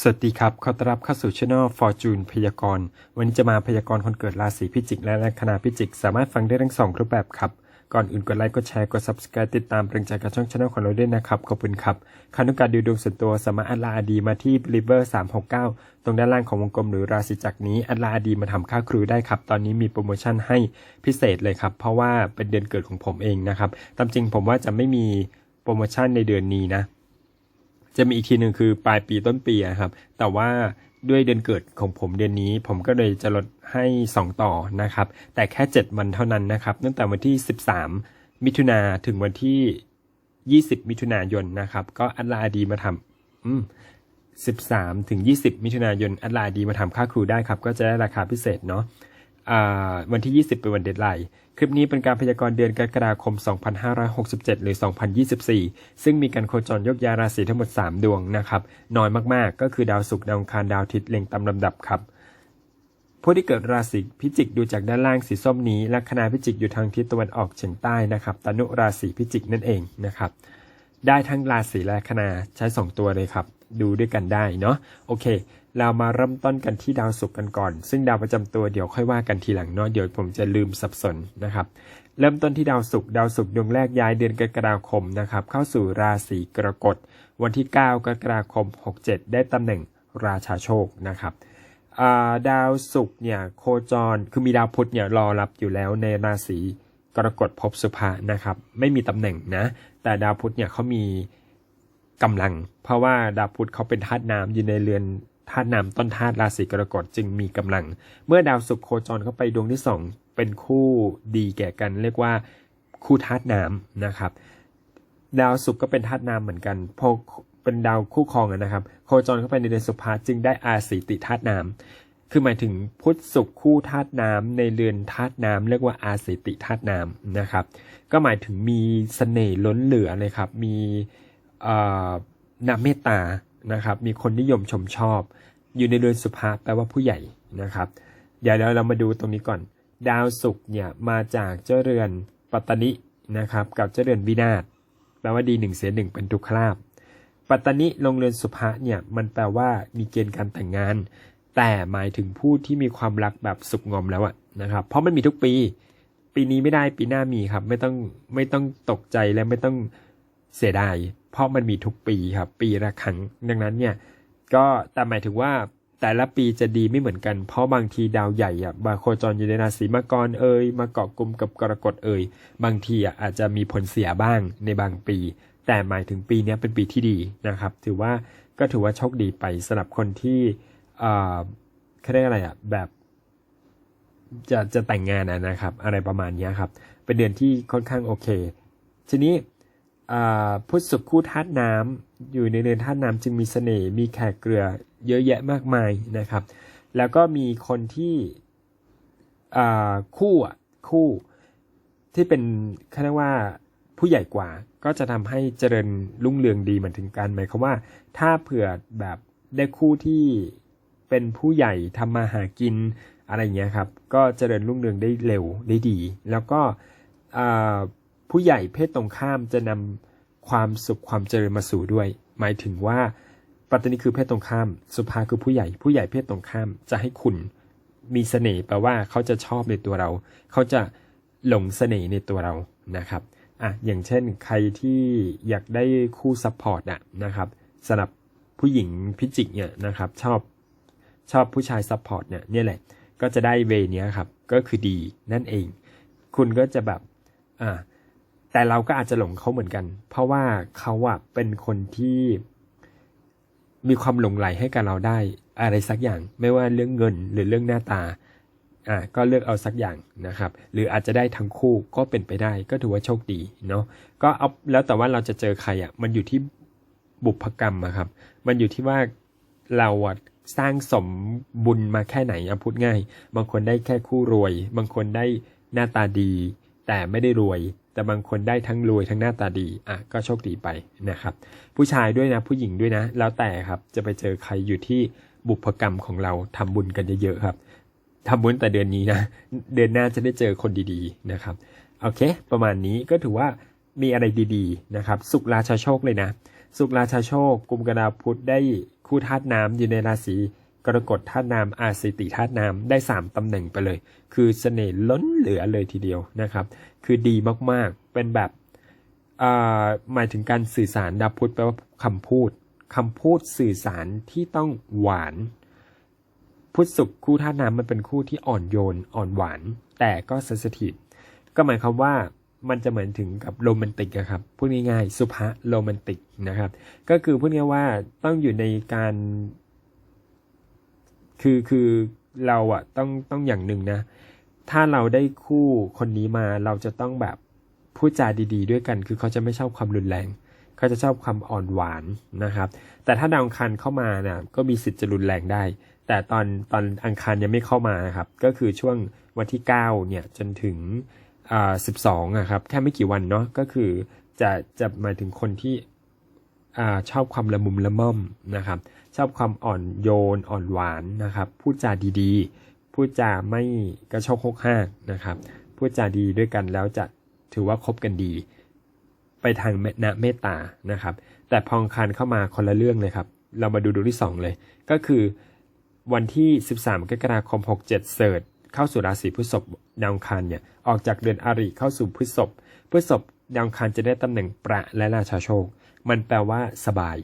สวัสดีครับ ขอต้อนรับเข้าสู่ช่อง Fortune พยากรณ์ วันนี้จะมาพยากรณ์คนเกิดราศีพิจิก และลัคนาพิจิก สามารถฟังได้ทั้งสองรูปแบบครับ ก่อนอื่นกดไลค์ กดแชร์ กด Subscribe ติดตามเป็นกำลังใจกับช่องช่องของเราด้วยนะครับ ขอบคุณครับคานุการดูดวงส่วนตัวสามารถอัดลาอดีมาที่ liver 369 ตรงด้านล่างของวงกลมหรือราศีจักรนี้ อัดลาอดีมาทำค่าครูได้ครับ ตอนนี้มีโปรโมชั่นให้พิเศษเลยครับ เพราะว่าเป็นเดือนเกิดของผมเองนะครับ ตามจริงผมว่าจะไม่มีโปรโมชั่นในเดือนนี้นะ จะมีอีกทีหนึ่งคือปลายปีต้นปีอะครับ แต่ว่าด้วยเดือนเกิดของผมเดือนนี้ ผมก็เลยจะลดให้ 2 ต่อนะครับ แต่แค่ 7 วันเท่านั้นนะครับ ตั้งแต่วันที่ 13 มิถุนาถึงวันที่ 20 มิถุนายนนะครับ ก็อัลลาดีมาทำอืม13 ถึง 20 มิถุนายนอัลลาดีมาทำค่าครูได้ครับ ก็จะได้ราคาพิเศษเนาะ วันที่ 20 เป็นวันเดทไลน์ คลิปนี้เป็นการพยากรณ์เดือนกรกฎาคม 2567 หรือ 2024 ซึ่งมีการโคจรยกยาราศีทั้งหมด 3 ดวงนะครับ น้อยมากๆ ก็คือดาวศุกร์ดาวคารดาวทิตเล็งตามลำดับครับ ผู้ที่เกิดราศีพิจิกดูจากด้านล่างสีส้มนี้ ลัคนาพิจิกอยู่ทางทิศตะวันออกเฉียงใต้นะครับตนุราศีพิจิกนั่นเองนะครับ ได้ทั้งราศีและคณาใช้ 2 ตัวเลยครับ ดูด้วยกันได้เนาะ โอเค เรามาเริ่มต้นกันที่ดาวศุกร์กันก่อน ซึ่งดาวประจำตัวเดี๋ยวค่อยว่ากันทีหลังเนาะเดี๋ยวผมจะลืมสับสนนะครับ เริ่มต้นที่ดาวศุกร์ดาวศุกร์ดวงแรกย้ายเดือนกรกฎาคมนะครับ เข้าสู่ราศีกรกฎวันที่ 9 กรกฎาคม 67 ได้ตำแหน่งราชาโชคนะครับดาวศุกร์เนี่ยโคจรคือมีดาวพุธเนี่ยรอรับอยู่แล้วในราศีกรกฎภพสุภานะครับ ไม่มีตำแหน่งนะ แต่ดาวพุธเนี่ยเขามีกำลัง เพราะว่าดาวพุธเขาเป็นธาตุน้ำอยู่ในเรือน ธาตุน้ำต้นธาตุราศีกรกฎจึงมีกำลัง เมื่อดาวศุกร์โคจรเข้าไปดวงที่สองเป็นคู่ดีแก่กัน เรียกว่าคู่ธาตุน้ำนะครับ ดาวศุกร์ก็เป็นธาตุน้ำเหมือนกันพอเป็นดาวคู่ครองนะครับ โคจรเข้าไปในเดือนสุภาจึงได้อาศีติธาตุน้ำคือหมายถึงพุทธศุกร์คู่ธาตุน้ำในเรือนธาตุน้ำเรียกว่าอาศีติธาตุน้ำนะครับ ก็หมายถึงมีเสน่ห์ล้นเหลือเลยครับ มีน้ำเมตตา นะครับ มีคนนิยมชมชอบ อยู่ในเรือนสุภาแปลว่าผู้ใหญ่นะครับเดี๋ยวเรามาดูตรงนี้ก่อน ดาวศุกร์เนี่ยมาจากเจ้าเรือนปัตตนินะครับ กับเจ้าเรือนวินาศแปลว่าดีหนึ่งเสียหนึ่งเป็นทุกขลาภปัตตนิลงเรือนสุภะเนี่ยมันแปลว่ามีเกณฑ์การแต่งงาน แต่หมายถึงผู้ที่มีความรักแบบสุกงอมแล้วอะนะครับ เพราะมันมีทุกปี ปีนี้ไม่ได้ปีหน้ามีครับ ไม่ต้องไม่ต้องตกใจและไม่ต้องเสียดาย เพราะมันมีทุกปีครับ ปีละครั้ง ดังนั้นเนี่ย ก็แต่หมายถึงว่าแต่ละปีจะดีไม่เหมือนกัน เพราะบางทีดาวใหญ่อะบาโคจรอยู่ในราศีมังกรเอ่ยมาเกาะกลุ่มกับกรกฎเอ่ยบางทีอะอาจจะมีผลเสียบ้างในบางปี แต่หมายถึงปีนี้เป็นปีที่ดีนะครับ ถือว่าก็ถือว่าโชคดีไปสำหรับคนที่เอ่อเขาเรียกอะไรอะแบบ จะจะแต่งงานอะนะครับ อะไรประมาณนี้ครับ เป็นเดือนที่ค่อนข้างโอเค ทีนี้ พุทธศุกร์คู่ธาตุน้ำอยู่ในเดือนธาตุน้ำจึงมีเสน่ห์มีแขกเกลือเยอะแยะมากมายนะครับ แล้วก็มีคนที่คู่อะคู่ที่เป็นเขาเรียกว่าผู้ใหญ่กว่าก็จะทำให้เจริญรุ่งเรืองดีเหมือนถึงกันหมายความว่า ถ้าเผื่อแบบได้คู่ที่เป็นผู้ใหญ่ทำมาหากินอะไรอย่างเงี้ยครับ ก็เจริญรุ่งเรืองได้เร็วได้ดี แล้วก็ ผู้ใหญ่เพศตรงข้ามจะนำความสุขความเจริญมาสู่ด้วย หมายถึงว่าปัตตานีคือเพศตรงข้าม สุภาคือผู้ใหญ่ ผู้ใหญ่เพศตรงข้าม จะให้คุณมีเสน่ห์แปลว่าเขาจะชอบในตัวเรา เขาจะหลงเสน่ห์ในตัวเรานะครับอะอย่างเช่นใครที่อยากได้คู่ซัพพอร์ตอะนะครับสำหรับผู้หญิงพิจิกเนี่ยนะครับชอบชอบผู้ชายซัพพอร์ตเนี่ยนี่แหละก็จะได้เวเนี้ยครับก็คือดีนั่นเอง คุณก็จะแบบอ่า แต่เราก็อาจจะหลงเขาเหมือนกัน เพราะว่าเขาอะเป็นคนที่มีความหลงไหลให้กับเราได้อะไรสักอย่าง ไม่ว่าเรื่องเงินหรือเรื่องหน้าตาอ่าก็เลือกเอาสักอย่างนะครับ หรืออาจจะได้ทั้งคู่ก็เป็นไปได้ ก็ถือว่าโชคดีเนาะก็เอาแล้วแต่ว่าเราจะเจอใครอะมันอยู่ที่บุพกรรมอะครับ มันอยู่ที่ว่าเราอะสร้างสมบุญมาแค่ไหนอะพูดง่าย บางคนได้แค่คู่รวย บางคนได้หน้าตาดี แต่ไม่ได้รวย แต่บางคนได้ทั้งรวยทั้งหน้าตาดีอะก็โชคดีไปนะครับ ผู้ชายด้วยนะผู้หญิงด้วยนะ แล้วแต่ครับจะไปเจอใครอยู่ที่บุพกรรมของเราทำบุญกันเยอะๆครับทำบุญแต่เดือนนี้นะเดือนหน้าจะได้เจอคนดีๆนะครับโอเค ประมาณนี้ก็ถือว่ามีอะไรดีๆนะครับ สุขราชาโชคเลยนะ สุขราชาโชคกุมกระดาพุธได้คู่ธาตุน้ำอยู่ในราศี กรกฎธาตุน้ำอาสิติธาตุน้ำได้สามตำแหน่งไปเลย คือเสน่ห์ล้นเหลือเลยทีเดียวนะครับ คือดีมากๆ เป็นแบบอ่าหมายถึงการสื่อสารดาวพุธแปลว่าคำพูดคำพูดสื่อสารที่ต้องหวาน พุทธสุขคู่ท่าตุน้ำมันเป็นคู่ที่อ่อนโยนอ่อนหวาน แต่ก็เซนซิทีฟก็หมายความว่ามันจะเหมือนถึงกับโรแมนติกอะครับพูดง่ายๆ สุภาโรแมนติกนะครับ ก็คือพูดง่ายว่าต้องอยู่ในการ คือคือเราอะต้องต้องอย่างหนึ่งนะ ถ้าเราได้คู่คนนี้มาเราจะต้องแบบพูดจาดี ๆ ด้วยกัน คือเขาจะไม่ชอบความรุนแรงเขาจะชอบความอ่อนหวานนะครับ แต่ถ้าดาวอังคารเข้ามานี่ยก็มีสิทธิ์จะรุนแรงได้ แต่ตอนตอนอังคารยังไม่เข้ามานะครับ ก็คือช่วงวันที่9เนี่ยจนถึงอ่า12อะครับแค่ไม่กี่วันเนาะก็คือจะจะหมายถึงคนที่อ่าชอบความละมุมละม่อมนะครับ ชอบความอ่อนโยนอ่อนหวานนะครับพูดจาดีๆพูดจาไม่กระชกโคกห้ากนะครับพูดจาดีด้วยกันแล้วจะถือว่าคบกันดี ไปทางเมตนะเมตตานะครับ แต่พองคารเข้ามาคนละเรื่องเลยครับ เรามาดูดวงที่ 2 เลย ก็คือวันที่ 13 กรกฎาคม 67 เสิร์ชเข้าสู่ราศีพฤษภดาวอังคารเนี่ยออกจากเดือนอาริเข้าสู่พฤษภพฤษภดาวอังคารจะได้ตำแหน่งประและราชาโชค มันแปลว่าสบาย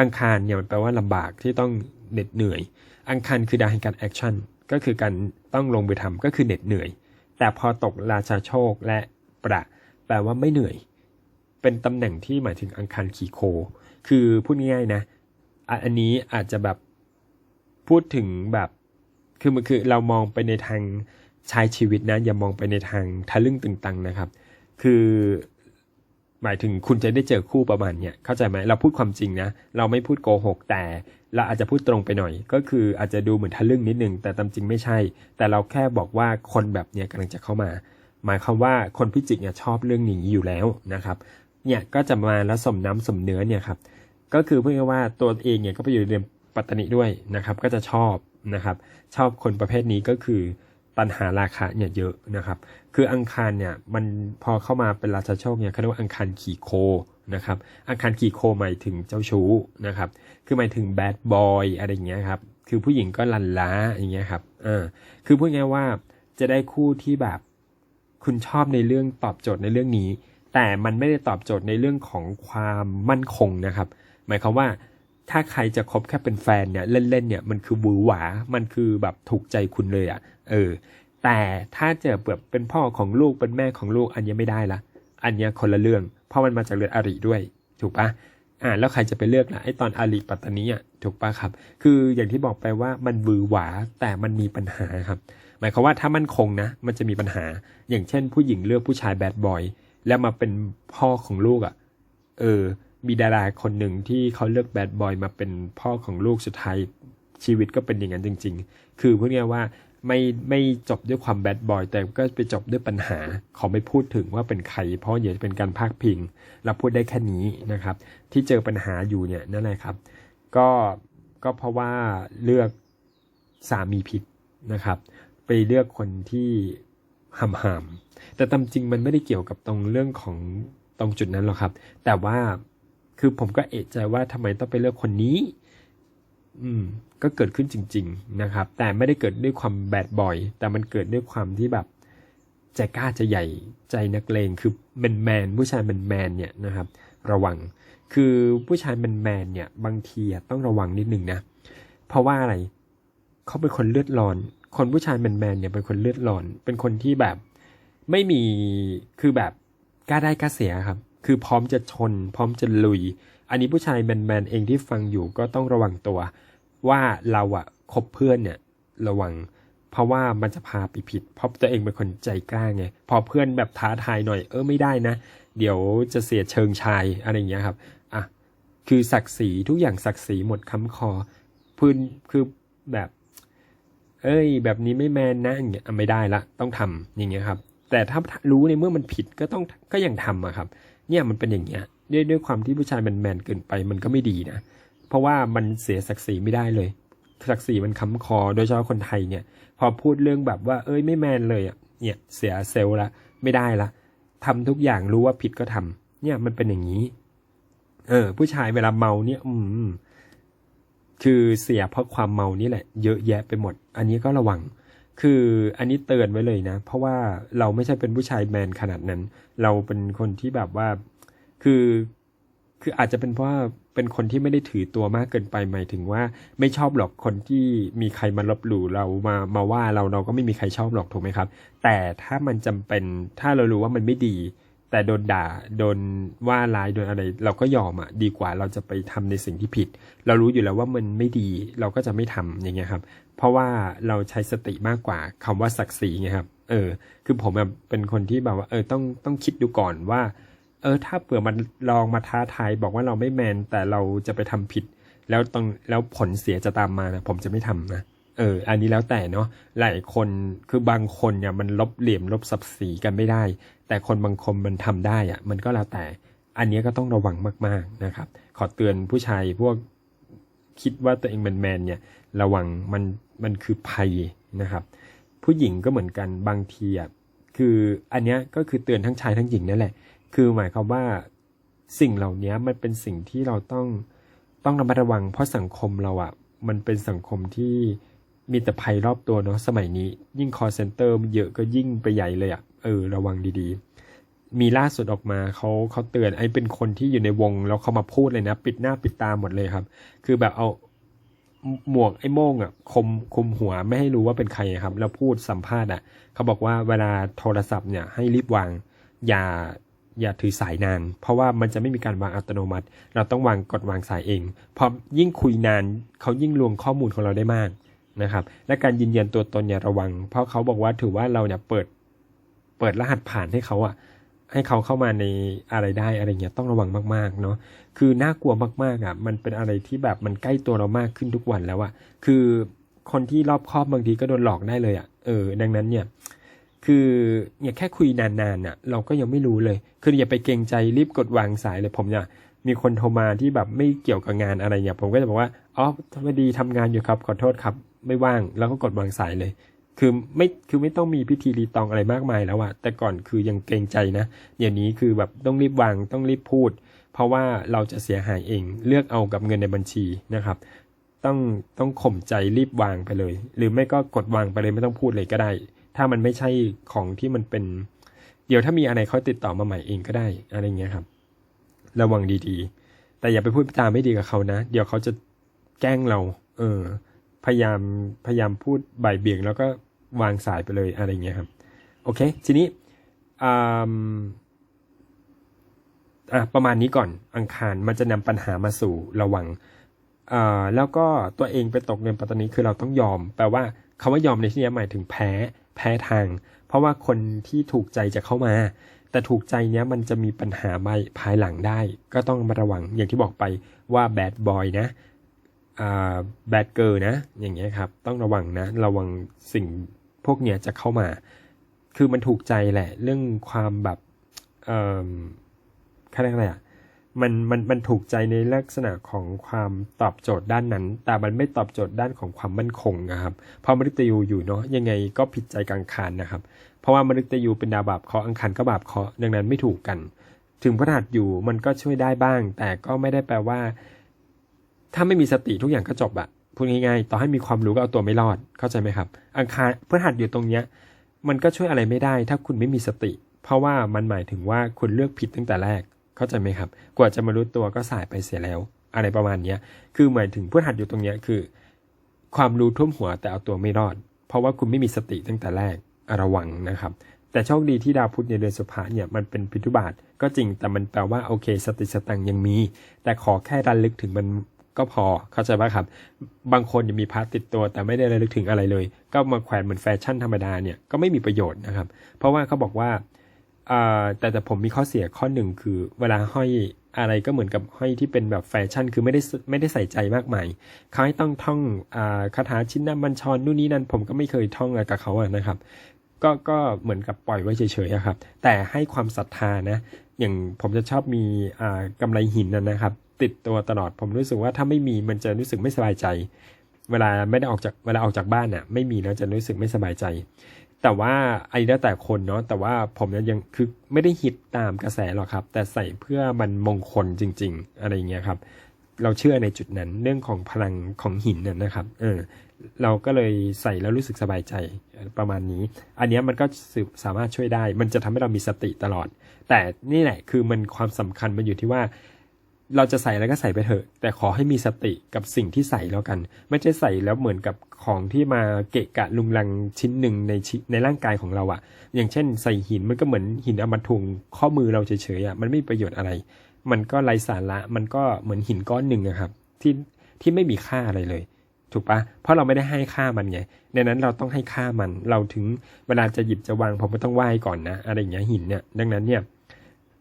อังคารเนี่ยมันแปลว่าลำบากที่ต้องเหน็ดเหนื่อย อังคารคือดาวแห่งการแอคชั่นก็คือการต้องลงมือทำก็คือเหน็ดเหนื่อย แต่พอตกราชาโชคและประแปลว่าไม่เหนื่อย เป็นตำแหน่งที่หมายถึงอังคารขี่โค คือพูดง่ายๆนะ อันนี้อาจจะแบบพูดถึงแบบคือมันคือเรามองไปในทางใช้ชีวิตนะ อย่ามองไปในทางทะลึ่งตึงตังนะครับ คือ หมายถึงคุณจะได้เจอคู่ประมาณเนี้ยเข้าใจไหมเราพูดความจริงนะ เราไม่พูดโกหกแต่เราอาจจะพูดตรงไปหน่อย ก็คืออาจจะดูเหมือนทะลึ่งนิดนึง แต่ตามจริงไม่ใช่ แต่เราแค่บอกว่าคนแบบเนี้ยกำลังจะเข้ามา หมายความว่าคนพิจิกเนี่ยชอบเรื่องนี้อยู่แล้วนะครับเนี่ยก็จะมาแล้วสมน้ำสมเนื้อเนี่ยครับก็คือเพูดง่ายๆว่าตัวเองเนี่ยก็ไปอยู่ในเดือนปัตตานีด้วยนะครับ ก็จะชอบนะครับ ชอบคนประเภทนี้ก็คือ ตันหาราคาเนี่ยเยอะนะครับ คืออังคารเนี่ยมันพอเข้ามาเป็นราชาโชคเนี่ยเขาเรียกว่าอังคารขี่โคนะครับอังคารขี่โคหมายถึงเจ้าชู้นะครับ คือหมายถึงแบดบอยอะไรอย่างเงี้ยครับ คือผู้หญิงก็ลันล้าอย่างเงี้ยครับเออคือพูดง่ายว่าจะได้คู่ที่แบบคุณชอบในเรื่องตอบโจทย์ในเรื่องนี้ แต่มันไม่ได้ตอบโจทย์ในเรื่องของความมั่นคงนะครับ หมายความว่าถ้าใครจะคบแค่เป็นแฟนเนี่ยเล่นๆเนี่ยมันคือหวือหวา มันคือแบบถูกใจคุณเลยอะ่ะ เออ แต่ถ้าเจอแบบเป็นพ่อของลูกเป็นแม่ของลูกอันนี้ไม่ได้ละอันนี้คนละเรื่อง เพราะมันมาจากเรือนอริด้วย ถูกปะอ่าแล้วใครจะไปเลือกล่ะไอ้ตอนอาริปัตตานีอะถูกปะครับ คืออย่างที่บอกไปว่ามันวือหวาแต่มันมีปัญหาครับ หมายความว่าถ้ามั่นคงนะ มันจะมีปัญหา อย่างเช่น ผู้หญิงเลือกผู้ชายแบดบอยแล้วมาเป็นพ่อของลูกอะ่ะ เออ มีดาราคนหนึ่งที่เขาเลือกแบดบอยมาเป็นพ่อของลูกสุดท้ายชีวิตก็เป็นอย่างนั้นจริง ๆ คือพูดง่ายว่า ไม่ไม่จบด้วยความแบดบอย แต่ก็ไปจบด้วยปัญหาขอไม่พูดถึงว่าเป็นใคร เพราะเดี๋ยวจะเป็นการพากพิงเราพูดได้แค่นี้นะครับ ที่เจอปัญหาอยู่เนี่ยนั่นแหละครับ ก็ก็เพราะว่าเลือกสามีผิดนะครับ ไปเลือกคนที่ห่ำหำแต่ตามจริงมันไม่ได้เกี่ยวกับตรงเรื่องของตรงจุดนั้นหรอกครับ แต่ว่าคือผมก็เอะใจว่าทำไมต้องไปเลือกคนนี้ อืม ก็เกิดขึ้นจริง ๆนะครับ แต่ไม่ได้เกิดด้วยความแบดบอย แต่มันเกิดด้วยความที่แบบใจกล้าใจใหญ่ใจนักเลงคือแมนแมนผู้ชายแมนแมนเนี่ยนะครับ ระวังคือผู้ชายแมนแมนเนี่ยบางทีต้องระวังนิดนึงนะ เพราะว่าอะไรเขาเป็นคนเลือดร้อน คนผู้ชายแมนแมนเนี่ยเป็นคนเลือดร้อน เป็นคนที่แบบไม่มีคือแบบกล้าได้กล้าเสียครับ คือพร้อมจะชน พร้อมจะลุย อันนี้ผู้ชายแมนแมนเองที่ฟังอยู่ก็ต้องระวังตัว ว่าเราอะคบเพื่อนเนี่ยระวัง เพราะว่ามันจะพาไปผิด เพราะตัวเองเป็นคนใจกล้าไง พอเพื่อนแบบท้าทายหน่อยเออไม่ได้นะ เดี๋ยวจะเสียเชิงชายอะไรอย่างเงี้ยครับอะคือศักดิ์ศรีทุกอย่างศักดิ์ศรีหมดค้ำคอพื้นคือแบบ เอ้ย แบบนี้ไม่แมนนะอย่างเงี้ยไม่ได้ละต้องทำอย่างเงี้ยครับ แต่ถ้ารู้ในเมื่อมันผิดก็ต้องก็ยังทำอะครับ เนี่ยมันเป็นอย่างเงี้ยด้วยด้วยความที่ผู้ชายแมนแมนเกินไปมันก็ไม่ดีนะ เพราะว่ามันเสียศักดิ์ศรีไม่ได้เลย ศักดิ์ศรีมันค้ำคอ โดยเฉพาะคนไทยเนี่ย พอพูดเรื่องแบบว่า เอ้ยไม่แมนเลยอะเนี่ยเสียเซลล์ละไม่ได้ละทำทุกอย่างรู้ว่าผิดก็ทำเนี่ยมันเป็นอย่างนี้ เออ ผู้ชายเวลาเมาเนี่ย อืม คือเสียเพราะความเมานี่แหละ เยอะแยะไปหมด อันนี้ก็ระวัง คืออันนี้เตือนไว้เลยนะ เพราะว่าเราไม่ใช่เป็นผู้ชายแมนขนาดนั้น เราเป็นคนที่แบบว่า คือ คืออาจจะเป็นเพราะว่าเป็นคนที่ไม่ได้ถือตัวมากเกินไปหมายถึงว่า ไม่ชอบหรอกคนที่มีใครมาลบหลู่เรามามาว่าเราเราก็ไม่มีใครชอบหรอกถูกไหมครับ แต่ถ้ามันจำเป็นถ้าเรารู้ว่ามันไม่ดี แต่โดนด่าโดนว่าร้ายโดนอะไร เราก็ยอมอะดีกว่าเราจะไปทำในสิ่งที่ผิด เรารู้อยู่แล้วว่ามันไม่ดีเราก็จะไม่ทำอย่างเงี้ยครับ เพราะว่าเราใช้สติมากกว่าคำว่าศักดิ์ศรีไงครับ เออ คือผมแบบเป็นคนที่แบบว่า เออต้องต้องคิดดูก่อนว่า เออ ถ้าเผื่อมันลองมาท้าทายบอกว่าเราไม่แมน แต่เราจะไปทำผิด แล้วต้องแล้วผลเสียจะตามมานะผมจะไม่ทำนะเออ อันนี้แล้วแต่เนาะหลายคนคือบางคนเนี่ยมันลบเหลี่ยมลบสับสีกันไม่ได้ แต่คนบางคนมันทำได้อะมันก็แล้วแต่ อันนี้ก็ต้องระวังมากๆนะครับ ขอเตือนผู้ชายพวกคิดว่าตัวเองเป็นแมนเนี่ย ระวังมันมันคือภัยนะครับ ผู้หญิงก็เหมือนกันบางทีอะคืออันนี้ก็คือเตือนทั้งชายทั้งหญิงนั่นแหละ คือหมายความว่าสิ่งเหล่านี้มันเป็นสิ่งที่เราต้องต้องระมัดระวัง เพราะสังคมเราอะ มันเป็นสังคมที่มีแต่ภัยรอบตัวเนาะสมัยนี้ ยิ่งคอเซ็นเตอร์มันเยอะก็ยิ่งไปใหญ่เลยอะเออระวังดีๆ มีล่าสุดออกมาเขาเขาเตือนไอ้เป็นคนที่อยู่ในวงแล้วเขามาพูดเลยนะ ปิดหน้าปิดตาหมดเลยครับ คือแบบเอาหมวกไอ้โม่งอะคมคุมหัวไม่ให้รู้ว่าเป็นใครครับ แล้วพูดสัมภาษณ์อะเขาบอกว่าเวลาโทรศัพท์เนี่ยให้รีบวางอย่า อย่าถือสายนาน เพราะว่ามันจะไม่มีการวางอัตโนมัติ เราต้องวางกดวางสายเองเพราะยิ่งคุยนานเขายิ่งลวงข้อมูลของเราได้มากนะครับ และการยืนยันตัวตนอย่าระวัง เพราะเขาบอกว่าถือว่าเราเนี่ยเปิดเปิดรหัสผ่านให้เขาอะให้เขาเข้ามาในอะไรได้อะไรเงี้ยต้องระวังมากๆเนาะคือน่ากลัวมากๆอะมันเป็นอะไรที่แบบมันใกล้ตัวเรามากขึ้นทุกวันแล้วอะคือคนที่รอบคอบบางทีก็โดนหลอกได้เลยอะเออดังนั้นเนี่ย คือเนี่ยแค่คุยนานๆน่ะเราก็ยังไม่รู้เลย คืออย่าไปเกรงใจรีบกดวางสายเลยผมเนี่ยมีคนโทรมาที่แบบไม่เกี่ยวกับงานอะไรเนี่ยผมก็จะบอกว่าอ๋อพอดีทำงานอยู่ครับขอโทษครับ ไม่ว่างแล้วก็กดวางสายเลย คือไม่คือไม่ต้องมีพิธีรีตองอะไรมากมายแล้วอะแต่ก่อนคือยังเกรงใจนะเดี๋ยวนี้คือแบบต้องรีบวางต้องรีบพูด เพราะว่าเราจะเสียหายเองเลือกเอากับเงินในบัญชีนะครับต้องต้องข่มใจรีบวางไปเลย หรือไม่ก็กดวางไปเลยไม่ต้องพูดเลยก็ได้ ถ้ามันไม่ใช่ของที่มันเป็น เดี๋ยวถ้ามีอะไรเขาติดต่อมาใหม่เองก็ได้อะไรเงี้ยครับ ระวังดีๆ แต่อย่าไปพูดจามไม่ดีกับเขานะ เดี๋ยวเขาจะแกล้งเรา เออ พยายามพยายามพูดบ่ายเบี่ยง แล้วก็วางสายไปเลยอะไรเงี้ยครับ โอเค ทีนี้อ่าประมาณนี้ก่อนอังคารมันจะนำปัญหามาสู่ระวังอ่าแล้วก็ตัวเองไปตกในปัตตานีคือเราต้องยอม แปลว่า คำว่ายอมในที่นี้หมายถึงแพ้แพ้ทาง เพราะว่าคนที่ถูกใจจะเข้ามา แต่ถูกใจเนี้ยมันจะมีปัญหามาภายหลังได้ ก็ต้องมาระวังอย่างที่บอกไปว่าแบดบอยนะแบดเกิร์นะ อย่างเงี้ยครับ ต้องระวังนะ ระวังสิ่งพวกเนี้ยจะเข้ามา คือมันถูกใจแหละ เรื่องความแบบเอ่อเขาเรียกอะไรอะ มันมันมันถูกใจในลักษณะของความตอบโจทย์ด้านนั้น แต่มันไม่ตอบโจทย์ด้านของความมั่นคงนะครับเพราะมฤตยูอยู่เนาะยังไงก็ผิดใจกลางคานนะครับ เพราะว่ามฤตยูเป็นดาวบาปเคาะอังคารก็บาปเคาะดังนั้นไม่ถูกกัน ถึงพระหัสอยู่มันก็ช่วยได้บ้าง แต่ก็ไม่ได้แปลว่า ถ้าไม่มีสติทุกอย่างก็จบอะพูดง่ายๆต่อให้มีความรู้ก็เอาตัวไม่รอดเข้าใจไหมครับ อังคารพฤหัสอยู่ตรงเนี้ย มันก็ช่วยอะไรไม่ได้ ถ้าคุณไม่มีสติ เพราะว่ามันหมายถึงว่าคุณเลือกผิดตั้งแต่แรก เข้าใจไหมครับ กว่าจะมารู้ตัวก็สายไปเสียแล้ว อะไรประมาณเนี้ยคือหมายถึงพฤหัสอยู่ตรงเนี้ยคือ ความรู้ท่วมหัวแต่เอาตัวไม่รอด เพราะว่าคุณไม่มีสติตั้งแต่แรกระวังนะครับ แต่โชคดีที่ดาวพุธในเดือนสุภาเนี่ยมันเป็นพิทุบาทก็จริงแต่มันแปลว่าโอเค สติสตังยังมี แต่ขอแค่ระลึกถึงมันก็พอเข้าใจป่ะครับ บางคนยังมีพาร์ติดตัวแต่ไม่ได้ระลึกถึงอะไรเลย ก็มาแขวนเหมือนแฟชั่นธรรมดาเนี่ยก็ไม่มีประโยชน์นะครับ เพราะว่าเขาบอกว่า แต่แต่ผมมีข้อเสียข้อหนึ่งคือ เวลาห้อยอะไรก็เหมือนกับห้อยที่เป็นแบบแฟชั่น คือไม่ได้ไม่ได้ใส่ใจมากมายเขาให้ต้องท่องอคาถาชิ้นนาบัญชรนู่นนี่นั่น ผมก็ไม่เคยท่องอะไรกับเขาอะนะครับ ก็ก็เหมือนกับปล่อยไว้เฉยๆครับ แต่ให้ความศรัทธานะ อย่างผมจะชอบมีอ่ากำไรหินนะนะครับ ติดตัวตลอดผมรู้สึกว่าถ้าไม่มีมันจะรู้สึกไม่สบายใจ เวลาไม่ได้ออกจากเวลาออกจากบ้านน่ะไม่มีแล้วจะรู้สึกไม่สบายใจ แต่ว่าไอ้แล้วแต่คนเนาะแต่ว่าผมยังคือไม่ได้ฮิตตามกระแสหรอกครับ แต่ใส่เพื่อมันมงคลจริง ๆ อะไรเงี้ยครับ เราเชื่อในจุดนั้นเรื่องของพลังของหินน่ะนะครับ เออ เราก็เลยใส่แล้วรู้สึกสบายใจประมาณนี้ อันเนี้ยมันก็สืบสามารถช่วยได้ มันจะทำให้เรามีสติตลอด แต่นี่แหละคือมันความสำคัญมันอยู่ที่ว่า เราจะใส่แล้วก็ใส่ไปเถอะ แต่ขอให้มีสติกับสิ่งที่ใส่แล้วกัน ไม่ใช่ใส่แล้วเหมือนกับของที่มาเกะกะลุงลังชิ้นหนึ่งในชในร่างกายของเราอะอย่างเช่น ใส่หินมันก็เหมือนหินเอามาทุงข้อมือเราเฉยๆอะมันไม่มีประโยชน์อะไร มันก็ไร้สาระมันก็เหมือนหินก้อนหนึ่งนะครับ ที่ที่ไม่มีค่าอะไรเลยถูกปะเพราะเราไม่ได้ให้ค่ามันไงในนั้นเราต้องให้ค่ามัน เราถึงเวลาจะหยิบจะวางผมก็ต้องไหว้ก่อนนะ อะไรอย่างเงี้ยหินเนี่ย ดังนั้นเนี่ย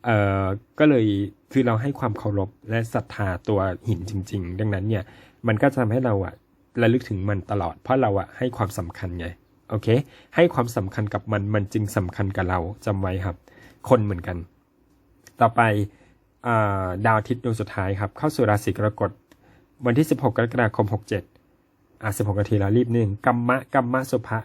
เอ่อก็เลยคือเราให้ความเคารพและศรัทธาตัวหินจริง ๆ ดังนั้นเนี่ย มันก็จะทำให้เราอะระลึกถึงมันตลอด เพราะเราอะให้ความสำคัญไงโอเค ให้ความสำคัญกับมันมันจึงสำคัญกับเราจำไว้ครับ คนเหมือนกัน ต่อไปอดาวอาทิตย์ดวงสุดท้ายครับ เข้าสู่ราศีกรกฎวันที่ 16 กรกฎาคม 67อะ16นาทีแล้วรีบนึงกัมมะกัมมะสุภะ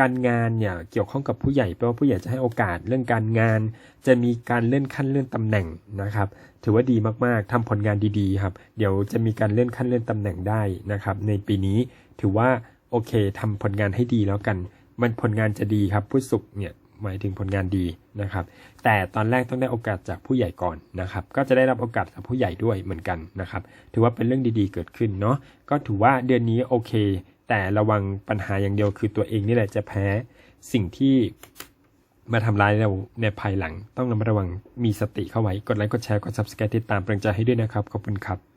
การงานเนี่ยเกี่ยวข้องกับผู้ใหญ่แปลว่าผู้ใหญ่จะให้โอกาสเรื่องการงาน จะมีการเลื่อนขั้นเลื่อนตำแหน่งนะครับ ถือว่าดีมากๆทำผลงานดีๆครับ เดี๋ยวจะมีการเลื่อนขั้นเลื่อนตำแหน่งได้นะครับ ในปีนี้ถือว่าโอเคทำผลงานให้ดีแล้วกัน มันผลงานจะดีครับผู้สุขเนี่ยหมายถึงผลงานดีนะครับ แต่ตอนแรกต้องได้โอกาสจากผู้ใหญ่ก่อนนะครับ ก็จะได้รับโอกาสจากผู้ใหญ่ด้วยเหมือนกันนะครับ ถือว่าเป็นเรื่องดีๆเกิดขึ้นเนาะก็ถือว่าเดือนนี้โอเค แต่ระวังปัญหาอย่างเดียวคือตัวเองนี่แหละจะแพ้สิ่งที่มาทำร้ายเราในภายหลัง ต้องระมัดระวังมีสติเข้าไว้ กดไลค์กดแชร์กด subscribe ติดตามเป็นกำลังใจให้ด้วยนะครับ ขอบคุณครับ